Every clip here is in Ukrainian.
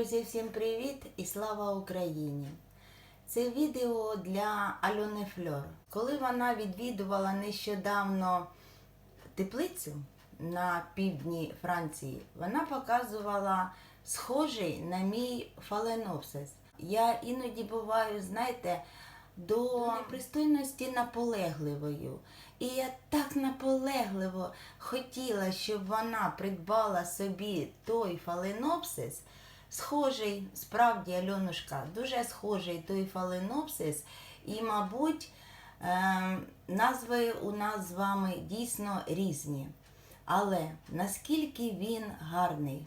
Друзі, всім привіт і слава Україні! Це відео для Альони Фльор. Коли вона відвідувала нещодавно теплицю на півдні Франції, вона показувала схожий на мій фаленопсис. Я іноді буваю, знаєте, до непристойності наполегливою. І я так наполегливо хотіла, щоб вона придбала собі той фаленопсис, схожий, справді, Альонушка, дуже схожий той фаленопсис, і, мабуть, е, назви у нас з вами дійсно різні. Але наскільки він гарний,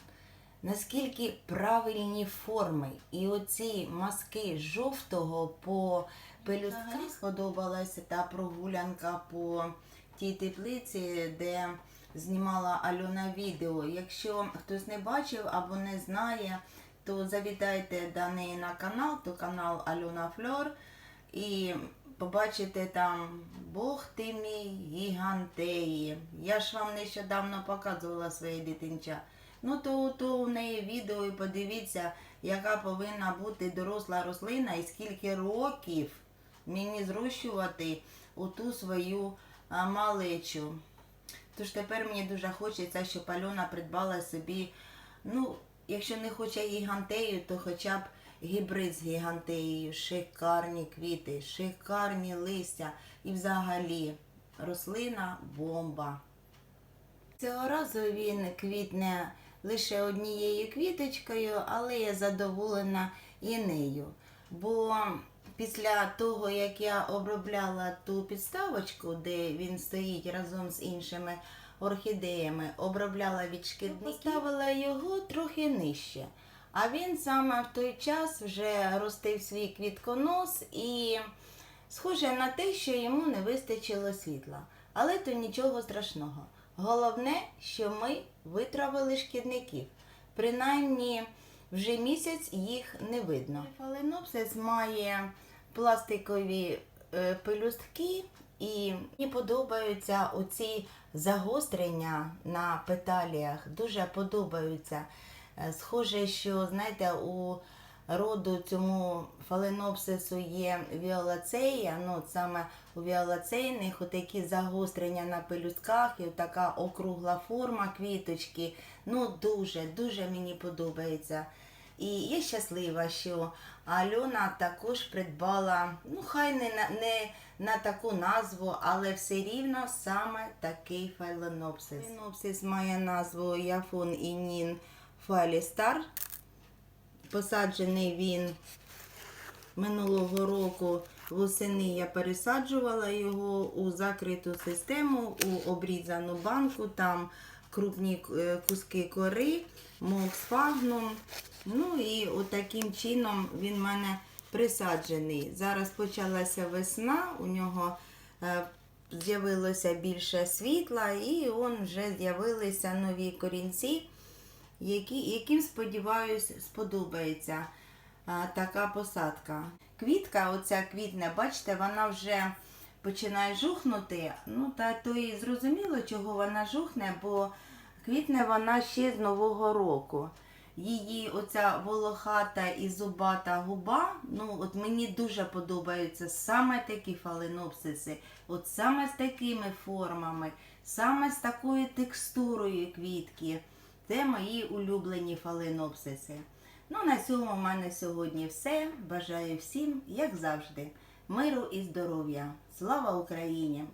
наскільки правильні форми, і оці маски жовтого по пелюстках сподобалася та прогулянка по тій теплиці, де знімала Альона відео. Якщо хтось не бачив або не знає, то завітайте до неї на канал, то канал Альона Фльор. І побачите там Бог ти мій гігантеї. Я ж вам нещодавно показувала своє дитинча. Ну то, то у неї відео і подивіться, яка повинна бути доросла рослина і скільки років мені зрощувати оту свою а, малечу. Тож тепер мені дуже хочеться, щоб Альона придбала собі, ну, якщо не хоче гігантею, то хоча б гібрид з гігантеєю, шикарні квіти, шикарні листя і взагалі рослина бомба. Цього разу він квітне лише однією квіточкою, але я задоволена і нею. Бо після того, як я обробляла ту підставочку, де він стоїть разом з іншими орхідеями, обробляла від шкідників, поставила його трохи нижче. А він саме в той час вже ростив свій квітконос і схоже на те, що йому не вистачило світла. Але то нічого страшного. Головне, що ми витравили шкідників. Принаймні вже місяць їх не видно. Фаленопсис має пластикові е, пелюстки, і мені подобаються оці загострення на петаліях. Дуже подобаються. Е, Схоже, що знаєте, у роду цьому фаленопсису є віолацея, ну от саме у віолацейних отакі загострення на пелюстках і така округла форма квіточки. Ну дуже, дуже мені подобається. І я щаслива, що Альона також придбала, ну хай не на, не на таку назву, але все рівно саме такий фаленопсис. Фаленопсис має назву Яфун Інін Фалістар. Посаджений він минулого року восени я пересаджувала його у закриту систему, у обрізану банку, там крупні е, куски кори, моксфагнум. Ну і отаким чином він в мене присаджений. Зараз почалася весна, у нього е, з'явилося більше світла, і он вже з'явилися нові корінці, які, яким, сподіваюсь, сподобається а, така посадка. Квітка, оця квітне, бачите, вона вже починає жухнути. Ну, та то і зрозуміло, чого вона жухне, бо квітне вона ще з Нового року. Її оця волохата і зубата губа, ну от мені дуже подобаються саме такі фаленопсиси, от саме з такими формами, саме з такою текстурою квітки. Це мої улюблені фаленопсиси. Ну, на цьому в мене сьогодні все. Бажаю всім, як завжди, миру і здоров'я. Слава Україні!